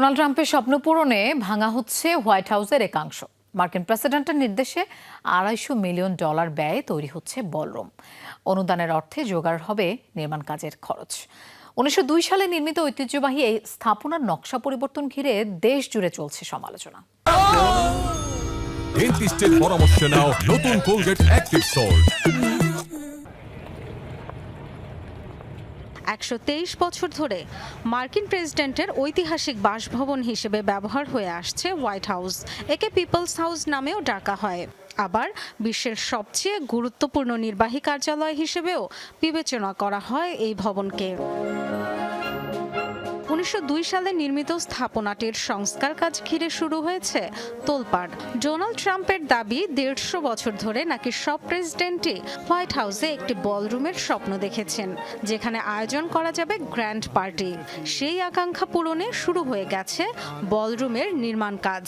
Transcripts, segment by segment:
Donald ট্রাম্পের স্বপ্ন পূরণে ভাঙা হচ্ছে হোয়াইট হাউসের একাংশ। মার্কিন প্রেসিডেন্টের নির্দেশে আড়াইশো মিলিয়ন ডলার ব্যয়ে তৈরি হচ্ছে বলরুম। অনুদানের অর্থে জোগাড় হবে নির্মাণ কাজের খরচ। উনিশশো দুই সালে নির্মিত ঐতিহ্যবাহী এই স্থাপনার নকশা পরিবর্তন ঘিরে দেশ জুড়ে চলছে সমালোচনা। ডেন্টিস্টের পরামর্শ নাও নতুন কোলগেট অ্যাক্টিভ সল্ট। একশো তেইশ বছর ধরে মার্কিন প্রেসিডেন্টের ঐতিহাসিক বাসভবন হিসেবে ব্যবহার হয়ে আসছে হোয়াইট হাউস। একে পিপলস হাউস নামেও ডাকা হয়। আবার বিশ্বের সবচেয়ে গুরুত্বপূর্ণ নির্বাহী কার্যালয় হিসেবেও বিবেচনা করা হয় এই ভবনকে। উনিশশো সালে নির্মিত স্থাপনাটির সংস্কার কাজ ঘিরে শুরু হয়েছে তোলপাড়। ডোনাল্ড ট্রাম্পের দাবি, দেড়শো বছর ধরে নাকি সব প্রেসিডেন্টই হোয়াইট হাউসে একটি বলরুমের স্বপ্ন দেখেছেন, যেখানে আয়োজন করা যাবে গ্র্যান্ড পার্টি। সেই আকাঙ্ক্ষা পূরণে শুরু হয়ে গেছে বলরুমের নির্মাণ কাজ।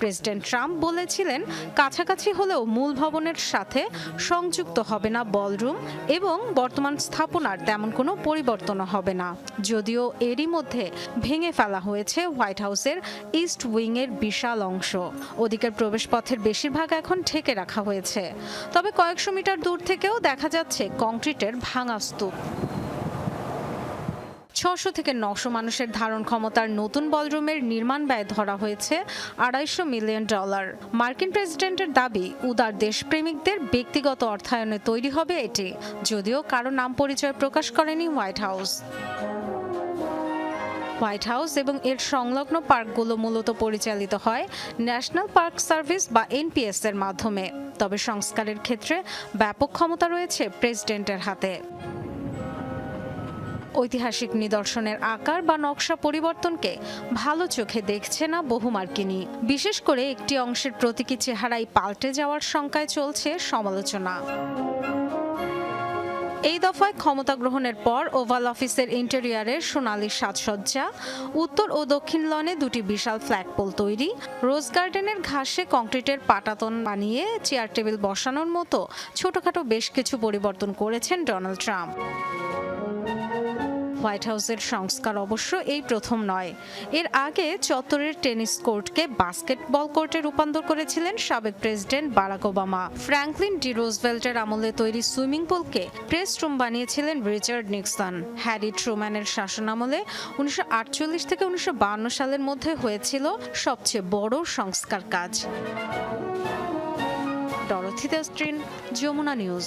প্রেসিডেন্ট ট্রাম্প বলেছিলেন, কাছাকাছি হলেও মূল ভবনের সাথে সংযুক্ত হবে না বলরুম এবং বর্তমান স্থাপনার তেমন কোনো পরিবর্তন হবে না। যদিও এরই মধ্যে ভেঙে ফেলা হয়েছে হোয়াইট হাউসের ইস্ট উইং এর বিশাল অংশ। ওদিকের প্রবেশপথের বেশিরভাগ এখন ঠেকে রাখা হয়েছে। তবে কয়েকশো মিটার দূর থেকেও দেখা যাচ্ছে কংক্রিটের ভাঙা স্তূপ। ছশো থেকে নশো মানুষের ধারণ ক্ষমতার নতুন বলরুমের নির্মাণ ব্যয় ধরা হয়েছে আড়াইশো মিলিয়ন ডলার। মার্কিন প্রেসিডেন্টের দাবি, উদার দেশপ্রেমিকদের ব্যক্তিগত অর্থায়নে তৈরি হবে এটি, যদিও কারও নাম পরিচয় প্রকাশ করেনি হোয়াইট হাউস। হোয়াইট হাউস এবং এর সংলগ্ন পার্কগুলো মূলত পরিচালিত হয় ন্যাশনাল পার্ক সার্ভিস বা এনপিএস এর মাধ্যমে। তবে সংস্কারের ক্ষেত্রে ব্যাপক ক্ষমতা রয়েছে প্রেসিডেন্টের হাতে। ঐতিহাসিক নিদর্শনের আকার বা নকশা পরিবর্তনকে ভালো চোখে দেখছে না বহু মার্কিনী। বিশেষ করে একটি অংশের প্রতীকী চেহারাই পাল্টে যাওয়ার শঙ্কায় চলছে সমালোচনা। এই দফায় ক্ষমতা গ্রহণের পর ওভাল অফিসের ইন্টেরিয়ারের সোনালী সাজসজ্জা, উত্তর ও দক্ষিণ লনে দুটি বিশাল ফ্ল্যাগপোল তৈরি, রোজ গার্ডেনের ঘাসে কংক্রিটের পাটাতন বানিয়ে, চেয়ার টেবিল বসানোর মতো ছোটখাটো বেশ কিছু পরিবর্তন করেছেন ডোনাল্ড ট্রাম্প। হোয়াইট হাউসের সংস্কার অবশ্য এই প্রথম নয়। এর আগে চত্বরের টেনিস কোর্টকে বাস্কেটবল কোর্টে রূপান্তর করেছিলেন সাবেক president Barack Obama. Franklin D রোজভেল্টের আমলে তৈরি সুইমিং পুলকে প্রেস রুম বানিয়েছিলেন রিচার্ড নিক্সন। হ্যারি ট্রুম্যানের শাসনামলে উনিশশো থেকে উনিশশো সালের মধ্যে হয়েছিল সবচেয়ে বড় সংস্কার কাজ। ডরথি দেস্ট্রিন যমুনা নিউজ।